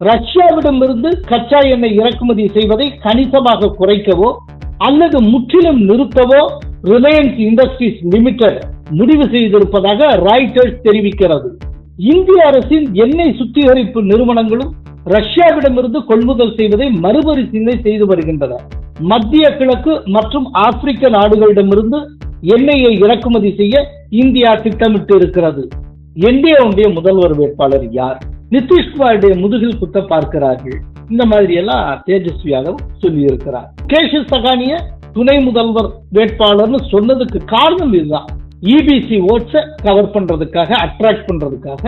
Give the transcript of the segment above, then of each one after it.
ரஷ்யாவிடமிருந்து கச்சா எண்ணெய் இறக்குமதி செய்வதை கணிசமாக குறைக்கவோ அல்லது முற்றிலும் நிறுத்தவோ ரிலையன்ஸ் இண்டஸ்ட்ரீஸ் லிமிடெட் முடிவு செய்திருப்பதாக ராய்டர்ஸ் தெரிவிக்கிறது. இந்திய அரசின் எண்ணெய் சுத்திகரிப்பு நிறுவனங்களும் ரஷ்யாவிடமிருந்து கொள்முதல் செய்வதை மறுபரிசீலனை செய்து வருகின்றன. மத்திய கிழக்கு மற்றும் ஆப்பிரிக்க நாடுகளிடமிருந்து எண்ணெயை இறக்குமதி செய்ய இந்தியா திட்டமிட்டு இருக்கிறது என்டிஏவுடைய முதல்வர் வேட்பாளர் யார்? நிதிஷ்குமாருடைய முதுகில் குத்த பார்க்கிறார்கள். இந்த மாதிரி எல்லாம் தேஜஸ்வி யாதவ் சொல்லி இருக்கிறார் கேஷு சகானிய துணை முதல்வர் வேட்பாளர்னு சொன்னதுக்கு காரணம் இதுதான். இபிசி ஓட்ஸ கவர் பண்றதுக்காக அட்ராக்ட் பண்றதுக்காக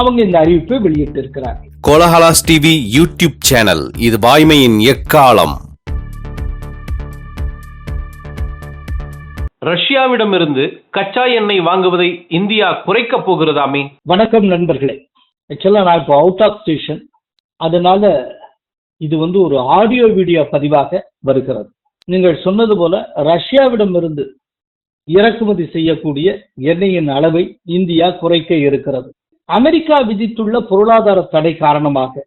அவங்க இந்த அறிவிப்பை வெளியிட்டு இருக்கிறார்கள் கோலஹலாஸ் டிவி யூடியூப் சேனல் இது வாய்மையின் எக்காலம். ரஷ்யாவிடமிருந்து கச்சா எண்ணெய் வாங்குவதை இந்தியா குறைக்கப் போகிறதாமே வணக்கம் நண்பர்களே. ஆக்சுவலாக நான் இப்போ அவுட் ஆஃப் ஸ்டேஷன் அதனால இது வந்து ஒரு ஆடியோ வீடியோ பதிவாக வருகிறது. நீங்கள் சொன்னது போல ரஷ்யாவிடமிருந்து இறக்குமதி செய்யக்கூடிய எண்ணெயின் அளவை இந்தியா குறைக்க இருக்கிறது. அமெரிக்கா விதித்துள்ள பொருளாதார தடை காரணமாக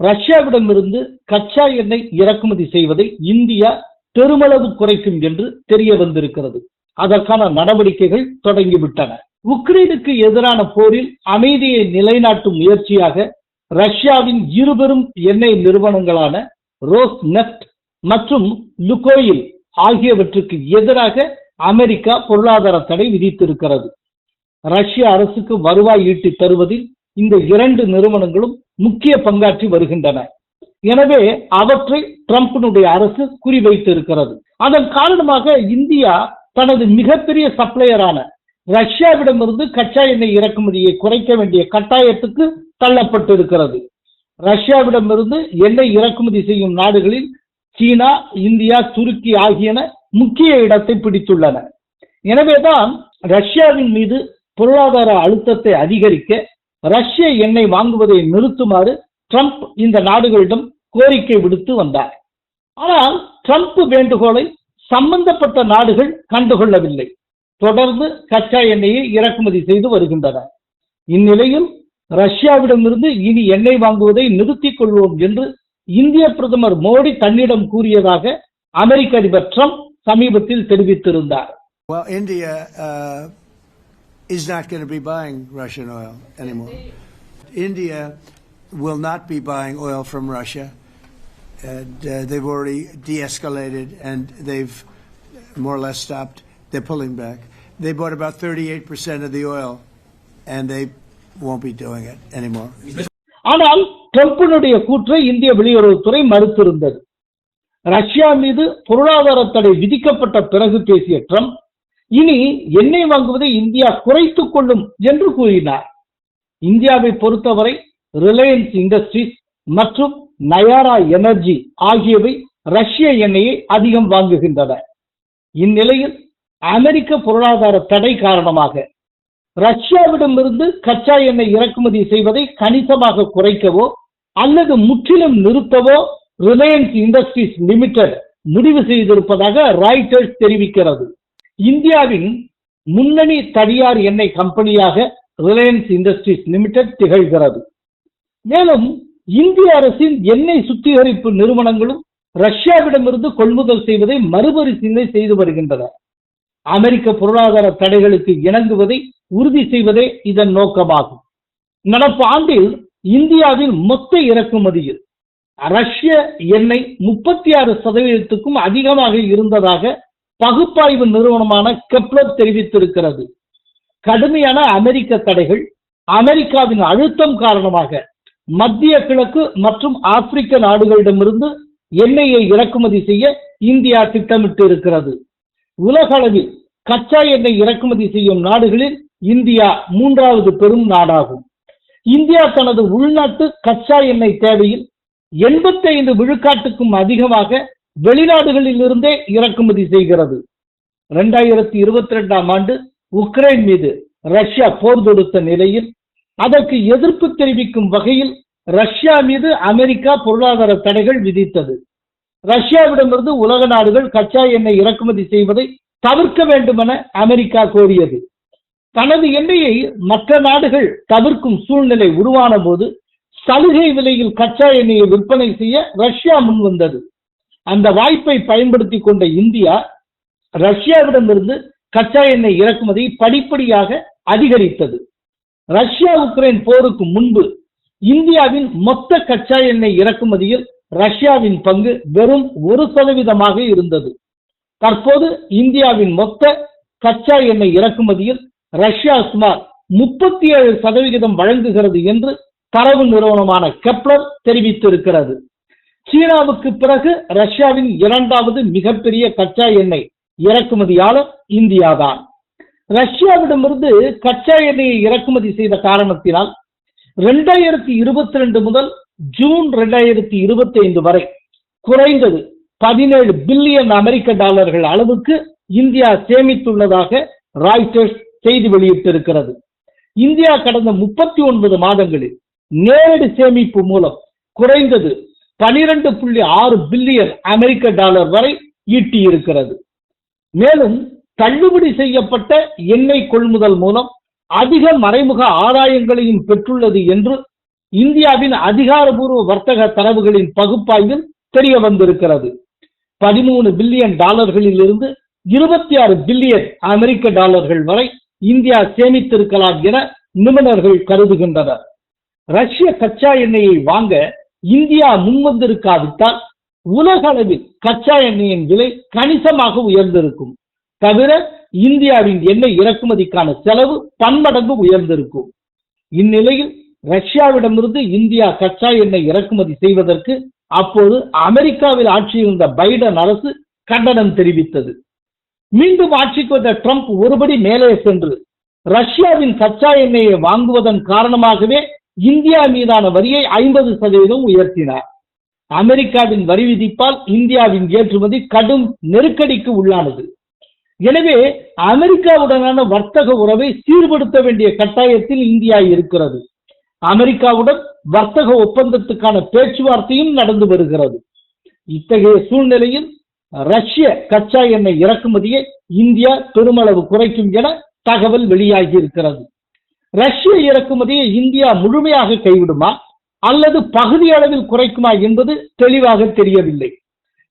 ரஷ்யாவிடமிருந்து கச்சா எண்ணெய் இறக்குமதி செய்வதை இந்தியா பெருமளவு குறைக்கும் என்று தெரிய வந்திருக்கிறது. அதற்கான நடவடிக்கைகள் தொடங்கிவிட்டன. உக்ரைனுக்கு எதிரான போரில் அமைதியை நிலைநாட்டும் முயற்சியாக ரஷ்யாவின் இருபெரும் எண்ணெய் நிறுவனங்களான ரோஸ் நெஃப்ட் மற்றும் லுகோயில் ஆகியவற்றுக்கு எதிராக அமெரிக்கா பொருளாதார தடை விதித்திருக்கிறது. ரஷ்ய அரசுக்கு வருவாய் ஈட்டி தருவதில் இந்த இரண்டு நிறுவனங்களும் முக்கிய பங்காற்றி வருகின்றன. எனவே அவற்றை டிரம்பினுடைய அரசு குறிவைத்து இருக்கிறது அதன் காரணமாக இந்தியா தனது மிகப்பெரிய சப்ளையரான ரஷ்யாவிடமிருந்து கச்சா எண்ணெய் இறக்குமதியை குறைக்க வேண்டிய கட்டாயத்துக்கு தள்ளப்பட்டிருக்கிறது. ரஷ்யாவிடமிருந்து எண்ணெய் இறக்குமதி செய்யும் நாடுகளில் சீனா இந்தியா துருக்கி ஆகியன முக்கிய இடத்தை பிடித்துள்ளன. எனவேதான் ரஷ்யாவின் மீது பொருளாதார அழுத்தத்தை அதிகரிக்க ரஷ்ய எண்ணெய் வாங்குவதை நிறுத்துமாறு ட்ரம்ப் இந்த நாடுகளிடம் கோரிக்கை விடுத்து வந்தார். ஆனால் ட்ரம்ப் வேண்டுகோளை சம்பந்தப்பட்ட நாடுகள் கண்டுகொள்ளவில்லை. தொடர்ந்து கச்சா எண்ணெயை இறக்குமதி செய்து வருகின்றன இந்நிலையில் ரஷ்யாவிடமிருந்து இனி எண்ணெய் வாங்குவதை நிறுத்திக் கொள்வோம் என்று இந்திய பிரதமர் மோடி தன்னிடம் கூறியதாக அமெரிக்க அதிபர் ட்ரம்ப் சமீபத்தில் தெரிவித்திருந்தார் Well, India uh, is not going to be buying Russian oil anymore. India will not be buying oil from Russia. And uh, they've already de escalated and they've more or less stopped. They're pulling back. They bought about 38% of the oil and they won't be doing it anymore. ஆனால் ட்ரம்பினுடைய கூற்றை இந்திய வெளியுறவுத்துறை மறுத்திருந்தது Russia மீது பொருளாதார தடை விதிக்கப்பட்ட பிறகு பேசிய ட்ரம்ப் இனி எண்ணெய் வாங்குவதை இந்தியா குறைத்துக் கொள்ளும் என்று கூறினார் இந்தியாவை பொறுத்தவரை ரிலையன்ஸ் இண்டஸ்ட்ரீஸ் மற்றும் நயாரா எனர்ஜி ஆகியவை ரஷ்ய எண்ணெயை அதிகம் வாங்குகின்றன இந்நிலையில் அமெரிக்க பொருளாதார தடை காரணமாக ரஷ்யாவிடமிருந்து கச்சா எண்ணெய் இறக்குமதி செய்வதை கணிசமாக குறைக்கவோ அல்லது முற்றிலும் நிறுத்தவோ ரிலையன்ஸ் இண்டஸ்ட்ரீஸ் லிமிடெட் முடிவு செய்திருப்பதாக ராய்டர்ஸ் தெரிவிக்கிறது. இந்தியாவின் முன்னணி தனியார் எண்ணெய் கம்பெனியாக ரிலையன்ஸ் இண்டஸ்ட்ரீஸ் லிமிடெட் திகழ்கிறது. மேலும் இந்திய அரசின் எண்ணெய் சுத்திகரிப்பு நிறுவனங்களும் ரஷ்யாவிடமிருந்து கொள்முதல் செய்வதை மறுபரிசீலனை செய்து வருகின்றன. அமெரிக்க பொருளாதார தடைகளுக்கு இணங்குவதை உறுதி செய்வதே இதன் நோக்கமாகும். நடப்பு ஆண்டில் இந்தியாவின் மொத்த இறக்குமதியில் ரஷ்ய எண்ணெய் முப்பத்தி ஆறு சதவீதத்துக்கும் அதிகமாக இருந்ததாக பகுப்பாய்வு நிறுவனமான கெப்லர் தெரிவித்திருக்கிறது. கடுமையான அமெரிக்க தடைகள் அமெரிக்காவின் அழுத்தம் காரணமாக மத்திய கிழக்கு மற்றும் ஆப்பிரிக்க நாடுகளிடமிருந்து எண்ணெயை இறக்குமதி செய்ய இந்தியா திட்டமிட்டு இருக்கிறது உலக அளவில் கச்சா எண்ணெய் இறக்குமதி செய்யும் நாடுகளில் இந்தியா மூன்றாவது பெரும் நாடாகும். இந்தியா தனது உள்நாட்டு கச்சா எண்ணெய் தேவையில் எண்பத்தைந்து விழுக்காட்டுக்கும் அதிகமாக வெளிநாடுகளில் இருந்தே இறக்குமதி செய்கிறது. இரண்டாயிரத்தி இருபத்தி ரெண்டாம் ஆண்டு உக்ரைன் மீது ரஷ்யா போர் தொடுத்த நிலையில் அதற்கு எதிர்ப்பு தெரிவிக்கும் வகையில் ரஷ்யா மீது அமெரிக்கா பொருளாதார தடைகள் விதித்தது. ரஷ்யாவிடமிருந்து உலக நாடுகள் கச்சா எண்ணெய் இறக்குமதி செய்வதை தவிர்க்க வேண்டுமென அமெரிக்கா கோரியது. தனது எண்ணெயை மற்ற நாடுகள் தவிர்க்கும் சூழ்நிலை உருவான போது சலுகை விலையில் கச்சா எண்ணெயை விற்பனை செய்ய ரஷ்யா முன் வந்தது அந்த வாய்ப்பை பயன்படுத்தி கொண்ட இந்தியா ரஷ்யாவிடமிருந்து கச்சா எண்ணெய் இறக்குமதியை படிப்படியாக அதிகரித்தது. ரஷ்யா உக்ரைன் போருக்கு முன்பு இந்தியாவின் மொத்த கச்சா எண்ணெய் இறக்குமதியில் ரஷ்யாவின் பங்கு வெறும் ஒரு சதவீதமாக இருந்தது. தற்போது இந்தியாவின் மொத்த கச்சா எண்ணெய் இறக்குமதியில் ரஷ்யா சுமார் முப்பத்தி ஏழு சதவிகிதம் வழங்குகிறது என்று தரவு நிறுவனமான கெப்லர் தெரிவித்திருக்கிறது. சீனாவுக்கு பிறகு ரஷ்யாவின் இரண்டாவது மிகப்பெரிய கச்சா எண்ணெய் இறக்குமதியாளர் இந்தியாதான். ரஷ்யாவிடமிருந்து கச்சா எண்ணெயை இறக்குமதி செய்த காரணத்தினால் ரெண்டாயிரத்தி இருபத்தி ரெண்டு முதல் ஜூன் ரெண்டாயிரத்தி இருபத்தி ஐந்து வரை குறைந்தது பதினேழு பில்லியன் அமெரிக்க டாலர்கள் அளவுக்கு இந்தியா சேமித்துள்ளதாக ராய்டர்ஸ் செய்தி வெளியிட்டிருக்கிறது. இந்தியா கடந்த முப்பத்தி ஒன்பது மாதங்களில் நேரடி சேமிப்பு மூலம் குறைந்தது பனிரெண்டு புள்ளி ஆறு பில்லியன் அமெரிக்க டாலர் வரை ஈட்டியிருக்கிறது. மேலும் தள்ளுபடி செய்யப்பட்ட எண்ணெய் கொள்முதல் மூலம் அதிக மறைமுக ஆதாயங்களையும் பெற்றுள்ளது என்று இந்தியாவின் அதிகாரபூர்வ வர்த்தக தரவுகளின் பகுப்பாய்வில் தெரிய வந்திருக்கிறது பதிமூணு பில்லியன் டாலர்களில் இருந்து இருபத்தி ஆறு பில்லியன் அமெரிக்க டாலர்கள் வரை இந்தியா சேமித்திருக்கலாம் என நிபுணர்கள் கருதுகின்றனர். ரஷ்ய கச்சா எண்ணெயை வாங்க இந்தியா முன்வந்திருக்காவிட்டால் உலக அளவில் கச்சா எண்ணெயின் விலை கணிசமாக உயர்ந்திருக்கும். தவிர இந்தியாவின் எண்ணெய் இறக்குமதிக்கான செலவு பன்மடங்கு உயர்ந்திருக்கும். இந்நிலையில் ரஷ்யாவிடமிருந்து இந்தியா கச்சா எண்ணெய் இறக்குமதி செய்வதற்கு அப்போது அமெரிக்காவில் ஆட்சியிருந்த பைடன் அரசு கண்டனம் தெரிவித்தது. மீண்டும் ஆட்சிக்கு வந்த ட்ரம்ப் ஒருபடி மேலே சென்று ரஷ்யாவின் கச்சா எண்ணெயை வாங்குவதன் காரணமாகவே இந்தியா மீதான வரியை ஐம்பது சதவீதம் உயர்த்தினார். அமெரிக்காவின் வரி விதிப்பால் இந்தியாவின் ஏற்றுமதி கடும் நெருக்கடிக்கு உள்ளானது. எனவே அமெரிக்காவுடனான வர்த்தக உறவை சீர்படுத்த வேண்டிய கட்டாயத்தில் இந்தியா இருக்கிறது. அமெரிக்காவுடன் வர்த்தக ஒப்பந்தத்துக்கான பேச்சுவார்த்தையும் நடந்து வருகிறது. இத்தகைய சூழ்நிலையில் ரஷ்ய கச்சா எண்ணெய் இறக்குமதியை இந்தியா பெருமளவு குறைக்கும் என தகவல் வெளியாகி இருக்கிறது. ரஷ்ய இறக்குமதியை இந்தியா முழுமையாக கைவிடுமா அல்லது பகுதி அளவில் குறைக்குமா என்பது தெளிவாக தெரியவில்லை.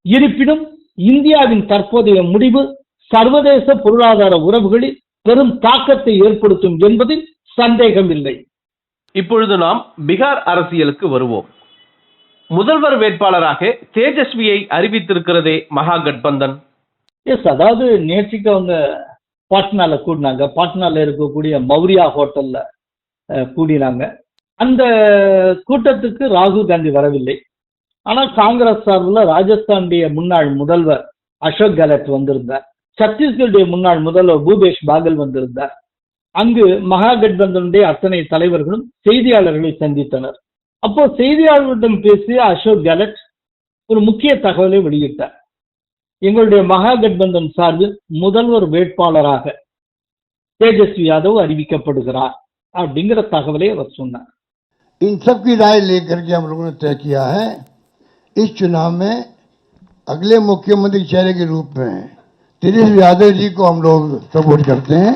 இருப்பினும் இந்தியாவின் தற்போதைய முடிவு சர்வதேச பொருளாதார உறவுகளில் பெரும் தாக்கத்தை ஏற்படுத்தும் என்பதில் சந்தேகமில்லை. இப்பொழுது நாம் பீகார் அரசியலுக்கு வருவோம். முதல்வர் வேட்பாளராக தேஜஸ்வியை அறிவித்திருக்கிறதே மகா கட்பந்தன் எஸ் அதாவது நேற்றுக்கு அவங்க பாட்னால கூடினாங்க. பாட்னால இருக்கக்கூடிய மௌரியா ஹோட்டல்ல கூடினாங்க. அந்த கூட்டத்துக்கு ராகுல் காந்தி வரவில்லை. ஆனால் காங்கிரஸ் சார்பில் ராஜஸ்தானுடைய முன்னாள் முதல்வர் அசோக் கெலட் வந்திருந்தார். சத்தீஸ்கருடைய முன்னாள் முதல்வர் பூபேஷ் பாகல் வந்திருந்தார். அங்கு மகா கட்பந்தனுடைய அத்தனை தலைவர்களும் செய்தியாளர்களை சந்தித்தனர் அப்போ செய்தியாளர்களிடம் பேசிய அசோக் கெலட் ஒரு முக்கிய தகவலை வெளியிட்டார் எங்களுடைய மகா கட்பந்தன் சார்பில் முதல்வர் வேட்பாளராக தேஜஸ்வி யாதவ் அறிவிக்கப்படுகிறார் அப்படிங்கிற தகவலை அவர் சொன்னார் इन सब की राय लेकर के हम लोगों ने तय किया है इस चुनाव में अगले मुख्यमंत्री के चेहरे के रूप में तेजस्वी यादव जी को हम लोग सपोर्ट करते हैं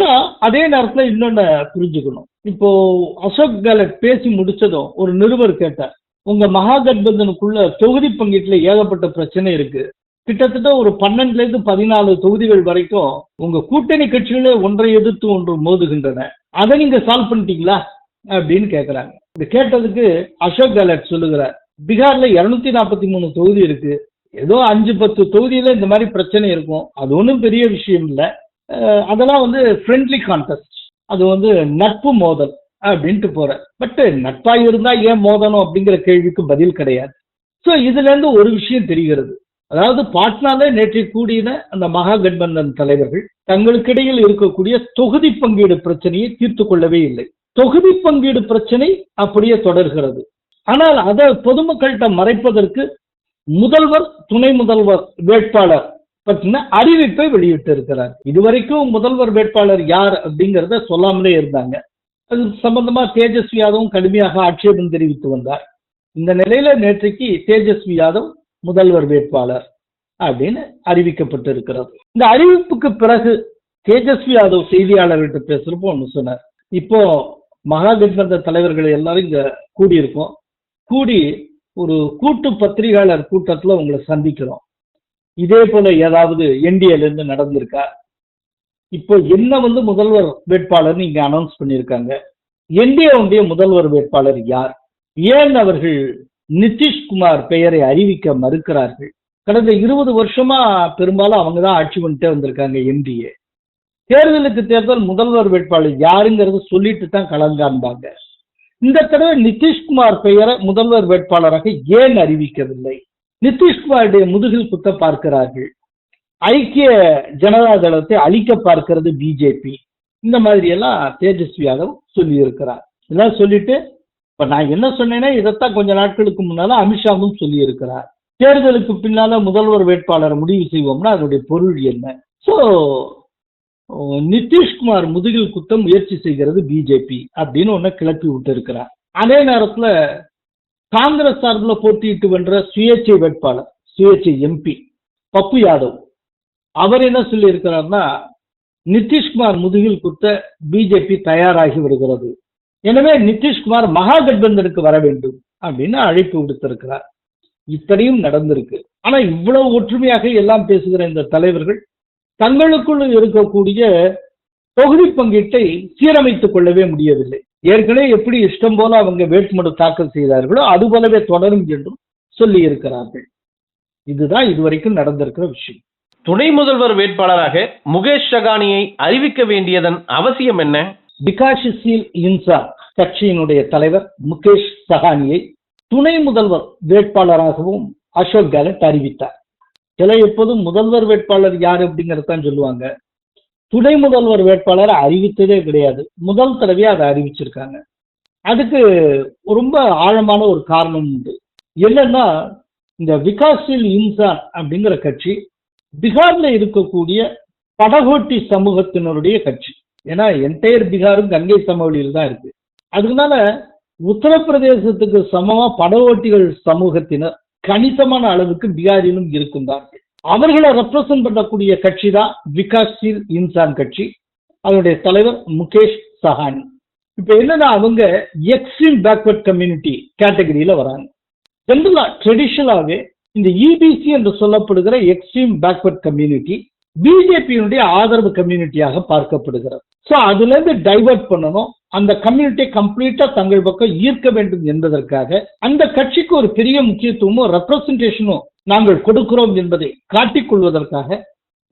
ஆனா அதே நேரத்துல இன்னொன்னு புரிஞ்சுக்கணும். இப்போ அசோக் கெலட் பேசி முடிச்சதும் ஒரு நிருபர் கேட்டார் உங்க மகாகட்பந்தனுக்குள்ள தொகுதி பங்கீட்டுல ஏகப்பட்ட பிரச்சனை இருக்கு. கிட்டத்தட்ட ஒரு பன்னெண்டுல இருந்து பதினாலு தொகுதிகள் வரைக்கும் உங்க கூட்டணி கட்சிகளே ஒன்றை எதிர்த்து ஒன்று மோதுகின்றன. அதை நீங்க சால்வ் பண்ணிட்டீங்களா? அப்படின்னு கேக்குறாங்க. இது கேட்டதுக்கு அசோக் கெலட் சொல்லுகிறார் பீகார்ல இருநூத்தி நாற்பத்தி மூணு தொகுதி இருக்கு. ஏதோ அஞ்சு பத்து தொகுதியில இந்த மாதிரி பிரச்சனை இருக்கும். அது ஒன்றும் பெரிய விஷயம் இல்லை. அதெல்லாம் வந்து ஃப்ரெண்ட்லி கான்டெஸ்ட் அது வந்து நட்பு மோதல் அப்படின்ட்டு போற. பட் நட்பா இருந்தா ஏன் மோதணும் அப்படிங்கிற கேள்விக்கு பதில் கிடையாது. ஸோ இதுல இருந்து ஒரு விஷயம் தெரிகிறது. அதாவது பாட்னால நேற்று கூடின அந்த மகா கட்பந்தன் தலைவர்கள் தங்களுக்கிடையில் இருக்கக்கூடிய தொகுதி பங்கீடு பிரச்சனையை தீர்த்து கொள்ளவே இல்லை. தொகுதி பங்கீடு பிரச்சனை அப்படியே தொடர்கிறது. ஆனால் அதை பொதுமக்கள்கிட்ட மறைப்பதற்கு முதல்வர் துணை முதல்வர் வேட்பாளர் பற்றின அறிவிப்பை வெளியிட்டு இருக்கிறார் இதுவரைக்கும் முதல்வர் வேட்பாளர் யார் அப்படிங்கிறத சொல்லாமலே இருந்தாங்க. அது சம்பந்தமா தேஜஸ்வி யாதவும் கடுமையாக ஆட்சேபம் தெரிவித்து வந்தார். இந்த நிலையில நேற்றைக்கு தேஜஸ்வி யாதவ் முதல்வர் வேட்பாளர் அப்படின்னு அறிவிக்கப்பட்டிருக்கிறது. இந்த அறிவிப்புக்கு பிறகு தேஜஸ்வி யாதவ் செய்தியாளர்கிட்ட பேசுறப்போ ஒன்று சொன்னார். இப்போ மகாகட்பந்த தலைவர்கள் எல்லாரும் இங்க கூடியிருக்கோம். கூடி ஒரு கூட்டு பத்திரிகையாளர் கூட்டத்துல உங்களை சந்திக்கிறோம். இதே போல ஏதாவது என்டிஏல இருந்து நடந்திருக்கா? இப்போ என்ன வந்து முதல்வர் வேட்பாளர்னு இங்க அனௌன்ஸ் பண்ணியிருக்காங்க. என்டிஏவுடைய முதல்வர் வேட்பாளர் யார்? ஏன் அவர்கள் நிதிஷ்குமார் பெயரை அறிவிக்க மறுக்கிறார்கள்? கடந்த இருபது வருஷமா பெரும்பாலும் அவங்க தான் ஆட்சி பண்ணிட்டே வந்திருக்காங்க என்டிஏ தேர்தலுக்கு தேர்தல் முதல்வர் வேட்பாளர் யாருங்கிறது சொல்லிட்டு தான் கலங்காண்பாங்க இந்த தடவை நிதிஷ்குமார் பெயரை முதல்வர் வேட்பாளராக ஏன் அறிவிக்கவில்லை? நிதிஷ்குமாருடைய முதுகில் குத்த பார்க்கிறார்கள். ஐக்கிய ஜனதா தளத்தை அழிக்க பார்க்கிறது பிஜேபி இந்த மாதிரி எல்லாம் தேஜஸ்வி யாதவ் சொல்லி இருக்கிறார் இதெல்லாம் சொல்லிட்டு இப்ப நான் என்ன சொன்னேன்னா இதைத்தான் கொஞ்ச நாட்களுக்கு முன்னால அமித்ஷாவும் சொல்லி இருக்கிறார் தேர்தலுக்கு பின்னால முதல்வர் வேட்பாளரை முடிவு செய்வோம்னா அதனுடைய பொருள் என்ன? சோ நிதிஷ்குமார் முதுகில் குத்த முயற்சி செய்கிறது பிஜேபி அப்படின்னு ஒன்னு கிளப்பி விட்டு இருக்கிறார் அதே நேரத்துல காங்கிரஸ் சார்பில் போட்டியிட்டு வென்ற சுயேட்சை வேட்பாளர் சுயேட்சை எம்பி பப்பு யாதவ். அவர் என்ன சொல்லியிருக்கிறார்னா நிதிஷ்குமார் முதுகில் குத்த பிஜேபி தயாராகி வருகிறது. எனவே நிதிஷ்குமார் மகா கட்பந்தனுக்கு வர வேண்டும் அப்படின்னு அழைப்பு விடுத்திருக்கிறார். இத்தனையும் நடந்திருக்கு. ஆனா இவ்வளவு ஒற்றுமையாக எல்லாம் பேசுகிற இந்த தலைவர்கள் தங்களுக்குள் இருக்கக்கூடிய தொகுதி பங்கீட்டை சீரமைத்துக் கொள்ளவே முடியவில்லை. ஏற்கனவே எப்படி இஷ்டம் போல அவங்க வேட்புமனு தாக்கல் செய்தார்களோ அது போலவே தொடரும் என்றும் சொல்லி இருக்கிறார்கள் இதுதான் இதுவரைக்கும் நடந்திருக்கிற விஷயம். துணை முதல்வர் வேட்பாளராக முகேஷ் சகானியை அறிவிக்க வேண்டியதன் அவசியம் என்ன? விகாஷசீல் இன்சான் கட்சியினுடைய தலைவர் முகேஷ் சஹானியை துணை முதல்வர் வேட்பாளராகவும் அசோக் கெலட் அறிவித்தார். சில எப்போதும் முதல்வர் வேட்பாளர் யார் அப்படிங்கறதான் சொல்லுவாங்க. துணை முதல்வர் வேட்பாளரை அறிவித்ததே கிடையாது. முதல் தடவையாக அதை அறிவிச்சிருக்காங்க. அதுக்கு ரொம்ப ஆழமான ஒரு காரணம் உண்டு. என்னன்னா இந்த விகாஸில் இன்சான் அப்படிங்கிற கட்சி பீகார்ல இருக்கக்கூடிய படகோட்டி சமூகத்தினருடைய கட்சி. ஏன்னா என்டையர் பீகாரும் கங்கை சமவெளியில் தான் இருக்கு. அதனால உத்தரப்பிரதேசத்துக்கு சமமா படகோட்டிகள் சமூகத்தினர் கணிசமான அளவுக்கு பீகாரிலும் இருக்கின்றார்கள் அவர்களை ரெப்ரசன்ட் பண்ணக்கூடிய கட்சி தான் விகாஸ்ஷீல் இன்சான் கட்சி. அதனுடைய தலைவர் முகேஷ் சஹானி. இப்ப என்னன்னா அவங்க எக்ஸ்ட்ரீம் பேக்வர்ட் கம்யூனிட்டி கேட்டகரியில வராங்க. ஜென்ரலா ட்ரெடிஷனலாவே இந்த இபிசி என்று சொல்லப்படுகிற எக்ஸ்ட்ரீம் பேக்வர்ட் கம்யூனிட்டி பிஜேபியினுடைய ஆதரவு கம்யூனிட்டியாக பார்க்கப்படுகிறது. ஸோ அதுல இருந்து டைவர்ட் பண்ணணும். அந்த கம்யூனிட்டியை கம்ப்ளீட்டா தங்கள் பக்கம் ஈர்க்க வேண்டும் என்பதற்காக அந்த கட்சிக்கு ஒரு பெரிய முக்கியத்துவமும் ரெப்ரசன்டேஷனும் நாங்கள் கொடுக்கிறோம் என்பதை காட்டிக்கொள்வதற்காக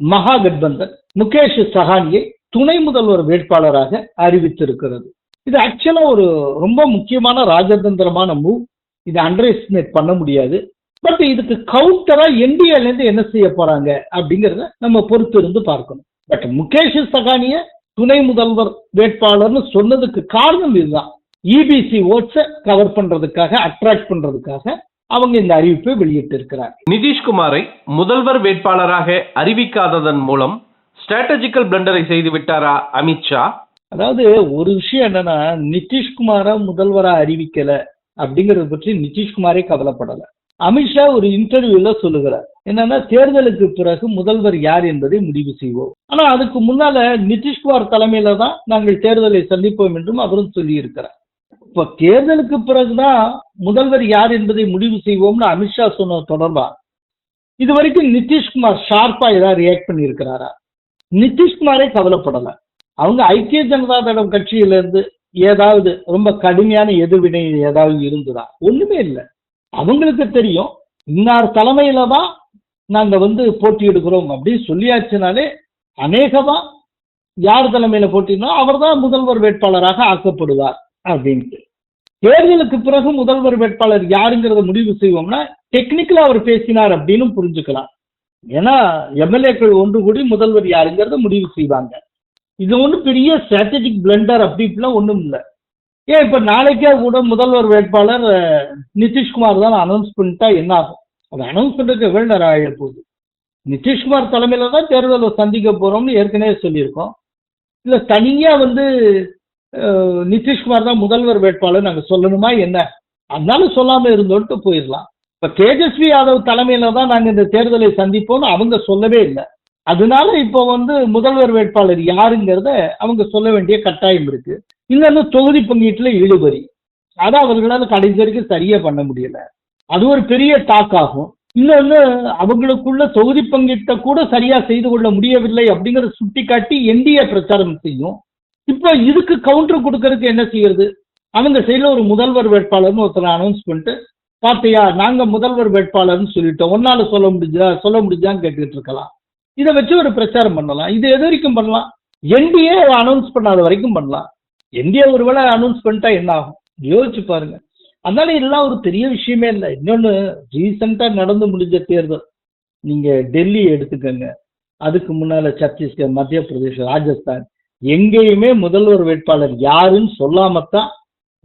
மகா கட்பந்தன் முகேஷ் சஹானியை துணை முதல்வர் வேட்பாளராக அறிவித்திருக்கிறது. இது ஆக்சுவலா ஒரு ரொம்ப முக்கியமான ராஜதந்திரமான மூவ் இதை அண்டர் எஸ்டிமேட் பண்ண முடியாது. பட் இதுக்கு கவுண்டரா என்டிஏல இருந்து என்ன செய்ய போறாங்க அப்படிங்கறத நம்ம பொறுத்து இருந்து பார்க்கணும். பட் முகேஷ் சகானிய துணை முதல்வர் வேட்பாளர்னு சொன்னதுக்கு காரணம் இதுதான். இபிசி ஓட்ஸை கவர் பண்றதுக்காக அட்ராக்ட் பண்றதுக்காக அவங்க இந்த அறிவிப்பை வெளியிட்டு இருக்கிறார் நிதிஷ்குமாரை முதல்வர் வேட்பாளராக அறிவிக்காததன் மூலம் ஸ்ட்ராட்டஜிக்கல் பிளண்டரை செய்து விட்டாரா அமித்ஷா அதாவது ஒரு விஷயம் என்னன்னா நிதிஷ்குமாரை முதல்வரா அறிவிக்கல அப்படிங்கறத பற்றி நிதிஷ்குமாரே கவலைப்படல. அமித்ஷா ஒரு இன்டர்வியூல சொல்லுகிறார் என்னன்னா தேர்தலுக்கு பிறகு முதல்வர் யார் என்பதை முடிவு செய்வோம். ஆனா அதுக்கு முன்னால நிதிஷ்குமார் தலைமையில தான் நாங்கள் தேர்தலை சந்திப்போம் என்றும் அவரும் சொல்லி இருக்கிறார் இப்ப தேர்தலுக்கு பிறகுதான் முதல்வர் யார் என்பதை முடிவு செய்வோம்னு அமித்ஷா சொன்ன தொடர்பா? இது வரைக்கும் நிதிஷ்குமார் ஷார்ப்பா ஏதாவது ரியாக்ட் பண்ணியிருக்கிறாரா? நிதிஷ்குமாரே கவலைப்படல. அவங்க ஐக்கிய ஜனதா தளம் கட்சியில இருந்து ஏதாவது ரொம்ப கடுமையான எதிர்வினை ஏதாவது இருந்ததா? ஒண்ணுமே இல்லை. அவங்களுக்கு தெரியும் இன்னார் தலைமையில தான் நாங்க வந்து போட்டியிடுகிறோம் அப்படின்னு சொல்லியாச்சுனாலே அநேகமா யார் தலைமையில போட்டினோ அவர் தான் முதல்வர் வேட்பாளராக ஆக்கப்படுவார். அப்படின்ட்டு தேர்தலுக்கு பிறகு முதல்வர் வேட்பாளர் யாருங்கிறத முடிவு செய்வோம்னா டெக்னிக்கலா அவர் பேசினார் அப்படின்னு புரிஞ்சுக்கலாம். ஏன்னா எம்எல்ஏக்கள் ஒன்று கூடி முதல்வர் யாருங்கிறத முடிவு செய்வாங்க. இது ஒன்றும் பெரிய ஸ்ட்ராட்டஜிக் பிளண்டர் அப்படி இப்படிலாம் ஒன்றும் இல்லை. ஏன் இப்போ நாளைக்கே கூட முதல்வர் வேட்பாளர் நிதிஷ்குமார் தான் அனௌன்ஸ் பண்ணிட்டா என்ன ஆகும்? அது அனௌன்ஸ் பண்ணுறதுக்கு எவ்வளோ நேரம் ஆகிட போகுது? நிதிஷ்குமார் தலைமையில் தான் தேர்தலை சந்திக்க போகிறோம்னு ஏற்கனவே சொல்லியிருக்கோம். இல்லை தனியாக வந்து நிதிஷ்குமார் தான் முதல்வர் வேட்பாளர் நாங்கள் சொல்லணுமா என்ன? அதனால சொல்லாம இருந்தோன்ட்டு போயிடலாம். இப்ப தேஜஸ்வி யாதவ் தலைமையில தான் நாங்கள் இந்த தேர்தலை சந்திப்போம்னு அவங்க சொல்லவே இல்லை. அதனால இப்போ வந்து முதல்வர் வேட்பாளர் யாருங்கிறத அவங்க சொல்ல வேண்டிய கட்டாயம் இருக்கு. இன்னொன்னு தொகுதி பங்கீட்டுல இழுபறி. அதை அவர்களால் கடைசி வரைக்கும் சரியா பண்ண முடியல. அது ஒரு பெரிய டாக் ஆகும். இன்னொன்னு அவங்களுக்குள்ள தொகுதி பங்கீட்டை கூட சரியா செய்து கொள்ள முடியவில்லை அப்படிங்கறத சுட்டிக்காட்டி என்டிஏ பிரச்சாரம் செய்யும். இப்போ இதுக்கு கவுண்டர் கொடுக்கறதுக்கு என்ன செய்யறது? அவங்க சைடில் ஒரு முதல்வர் வேட்பாளர்னு ஒருத்தர் அனௌன்ஸ் பண்ணிட்டு பார்த்தியா நாங்கள் முதல்வர் வேட்பாளர்னு சொல்லிட்டோம். ஒன்னால் சொல்ல முடிஞ்சா சொல்ல முடிஞ்சான்னு கேட்டுக்கிட்டு இருக்கலாம். இதை வச்சு ஒரு பிரச்சாரம் பண்ணலாம். இது எது வரைக்கும் பண்ணலாம்? என்டிஏ அனௌன்ஸ் பண்ணாத வரைக்கும் பண்ணலாம். என்டிஏ ஒருவேளை அனௌன்ஸ் பண்ணிட்டா என்ன ஆகும்? யோசிச்சு பாருங்க. அதனால இதெல்லாம் ஒரு பெரிய விஷயமே இல்லை. இன்னொன்று ரீசெண்டா நடந்து முடிஞ்ச தேர்தல். நீங்கள் டெல்லி எடுத்துக்கோங்க. அதுக்கு முன்னால் சத்தீஸ்கர் மத்திய பிரதேசம் ராஜஸ்தான். எங்கேயுமே முதல்வர் வேட்பாளர் யாருன்னு சொல்லாமத்தான்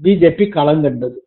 பிஜேபி களங்கண்டது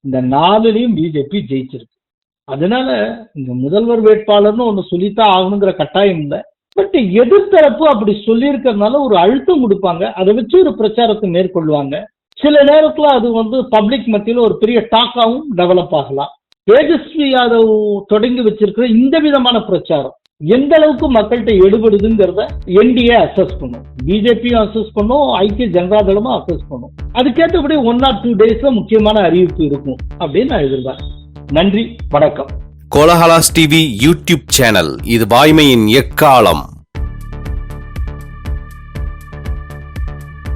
இந்த நாலுலையும் பிஜேபி ஜெயிச்சிருக்கு. அதனால இந்த முதல்வர் வேட்பாளர்னு ஒன்று சொல்லித்தான் ஆகணுங்கிற கட்டாயம் இல்லை. பட் எதிர்த்தரப்பு அப்படி சொல்லியிருக்கிறதுனால ஒரு அழுத்தம் கொடுப்பாங்க. அதை வச்சு ஒரு பிரச்சாரத்தை மேற்கொள்வாங்க. சில நேரத்தில் அது வந்து பப்ளிக் மத்தியில் ஒரு பெரிய டாக்காவும் டெவலப் ஆகலாம். தேஜஸ்வி யாதவ் தொடங்கி வச்சிருக்கிற இந்த விதமான பிரச்சாரம். எந்த அளவுக்கு மக்கள்கிட்ட எடுபடுதுங்கிறத என்டிஏ அசஸ் பண்ணும். பிஜேபியும் அசஸ் பண்ணும் ஐக்கிய ஜனதா தளமும் அசஸ் பண்ணும். அதுக்கேற்றபடி ஒன் ஆர் டூ டேஸ்ல முக்கியமான அறிவிப்பு இருக்கும் அப்படின்னு நான் எதிர்பார்க்கிறேன். நன்றி வணக்கம். கோலஹலாஸ் டிவி யூடியூப் சேனல் இது வாய்மையின் எக்காலம்.